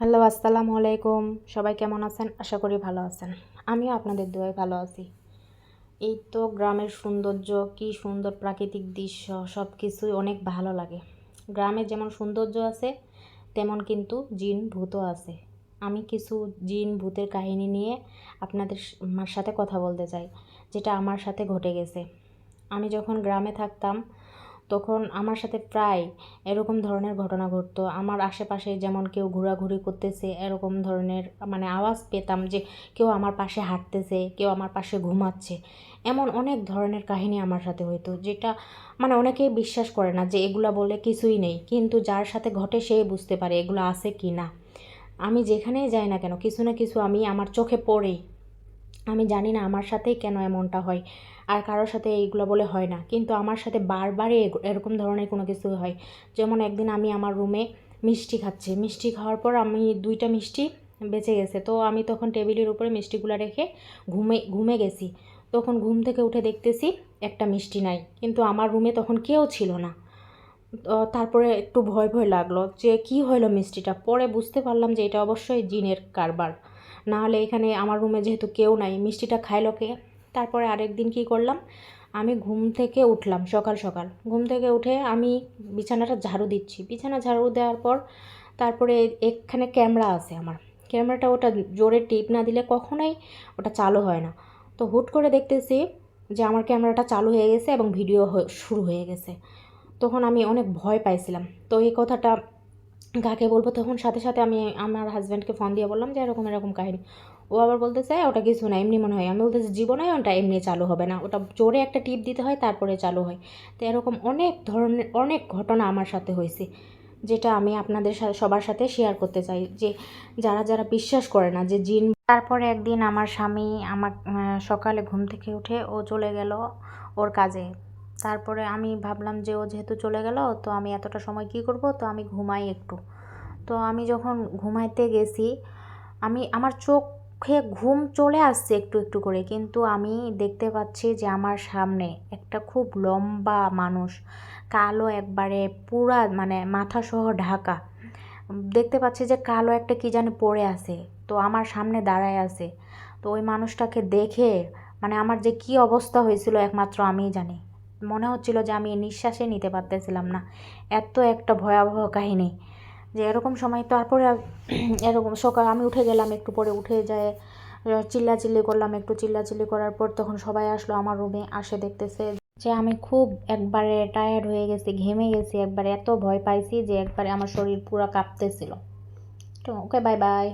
Hello, আসসালামু আলাইকুম। সবাই কেমন আছেন? আশা করি ভালো আছেন। আমিও আপনাদের দোয়ায় ভালো আছি। এই তো গ্রামের সৌন্দর্য, কি সুন্দর প্রাকৃতিক দৃশ্য সব কিছুই অনেক ভালো লাগে। গ্রামে যেমন সৌন্দর্য আছে, তেমন কিন্তু জিন ভূতও আছে। আমি কিছু জিন ভূতের কাহিনী নিয়ে আপনাদের সাথে কথা বলতে চাই, যেটা আমার সাথে ঘটে গেছে। আমি যখন গ্রামে থাকতাম তখন আমার সাথে প্রায় এরকম ধরনের ঘটনা ঘটতো। আমার আশেপাশে যেমন কেউ ঘোরাঘুরি করতেছে, এরকম ধরনের মানে আওয়াজ পেতাম যে কেউ আমার পাশে হাঁটতেছে, কেউ আমার পাশে ঘুমাচ্ছে। এমন অনেক ধরনের কাহিনী আমার সাথে হইতো, যেটা মানে অনেকেই বিশ্বাস করে না যে এগুলা বলে কিছুই নেই। কিন্তু যার সাথে ঘটে সে বুঝতে পারে এগুলো আছে কি না আমি যেখানেই যাই না কেন, কিছু না কিছু আমি আমার চোখে পড়েই আমি জানি না আমার সাথেই কেন এমনটা হয় আর কারোর সাথে এইগুলো বলে হয় না। কিন্তু আমার সাথে বারবারই এরকম ধরনের কোনো কিছু হয়। যেমন একদিন আমি আমার রুমে মিষ্টি খাচ্ছি। মিষ্টি খাওয়ার পর আমি দুইটা মিষ্টি বেঁচে গেছে। তো আমি তখন টেবিলের উপরে মিষ্টিগুলো রেখে ঘুমে ঘুমে গেছি। তখন ঘুম থেকে উঠে দেখতেছি একটা মিষ্টি নাই। কিন্তু আমার রুমে তখন কেউ ছিল না। তারপরে একটু ভয় ভয় লাগল যে কি হলো মিষ্টিটা? পরে বুঝতে পারলাম যে এটা অবশ্যই জিনের কারবার। না হলে এখানে আমার রুমে যেহেতু কেউ নাই, মিষ্টিটা খাইলো কে? তারপরে আরেক দিন কী করলাম? আমি ঘুম থেকে উঠলাম সকাল সকাল। ঘুম থেকে উঠে আমি বিছানাটা ঝাড়ু দিচ্ছি। বিছানা ঝাড়ু দেওয়ার পর তারপরে এখানে ক্যামেরা আছে আমার। ক্যামেরাটা ওটা জোরে টিপ না দিলে কখনোই ওটা চালু হয় না। তো হুট করে দেখতেছি যে আমার ক্যামেরাটা চালু হয়ে গেছে এবং ভিডিও শুরু হয়ে গেছে। তখন আমি অনেক ভয় পাইছিলাম। তো এই কথাটা কাকে বলব? তখন সাথে সাথে আমি আমার হাজব্যান্ডকে ফোন দিয়ে বললাম যে, এরকম এরকম কাহিনী। ও আবার বলতেছে, ওটা কিছু না, এমনি মনে হয়। আমি বলতেছি ওটা এমনি চালু হবে না। ওটা জোরে একটা টিপ দিতে হয়, তারপরে চালু হয়। তো এরকম অনেক ধরনের, অনেক ঘটনা আমার সাথে হয়েছে, যেটা আমি আপনাদের সাথে সবার সাথে শেয়ার করতে চাই। যে যারা যারা বিশ্বাস করে না যে জিন তারপরে একদিন আমার স্বামী আমার সকালে ঘুম থেকে উঠে ও চলে গেল ওর কাজে। তারপরে আমি ভাবলাম যে ও যেহেতু চলে গেল, তো আমি এতটা সময় কী করব? তো আমি ঘুমাই একটু। তো আমি যখন ঘুমাইতে গেছি, আমি, আমার চোখে ঘুম চলে আসছে একটু একটু করে, কিন্তু আমি দেখতে পাচ্ছি যে আমার সামনে একটা খুব লম্বা মানুষ, কালো একবারে পুরা মানে মাথা সহ ঢাকা। দেখতে পাচ্ছি যে কালো একটা কি জানি পড়ে আছে, তো আমার সামনে দাঁড়ায় আছে। তো ওই মানুষটাকে দেখে মানে আমার যে কি অবস্থা হয়েছিল একমাত্র আমিই জানি। মনে হচ্ছিল যে আমি নিঃশ্বাসে নিতে পারতেছিলাম না। এত একটা ভয়াবহ কাহিনী। যে এরকম সময় তারপরে এরকম সকাল আমি উঠে গেলাম, একটু পরে উঠে যায় চিল্লাচিল্লি করলাম, একটু চিল্লাচিল্লি করার পর তখন সবাই আসলো আমার রুমে আসে দেখতেছে যে আমি খুব একবারে টায়ার্ড হয়ে গেছি, ঘেমে গেছি, একবারে এত ভয় পাইছি যে একবারে আমার শরীর পুরো কাঁপতেছিল। তো ওকে বাই বাই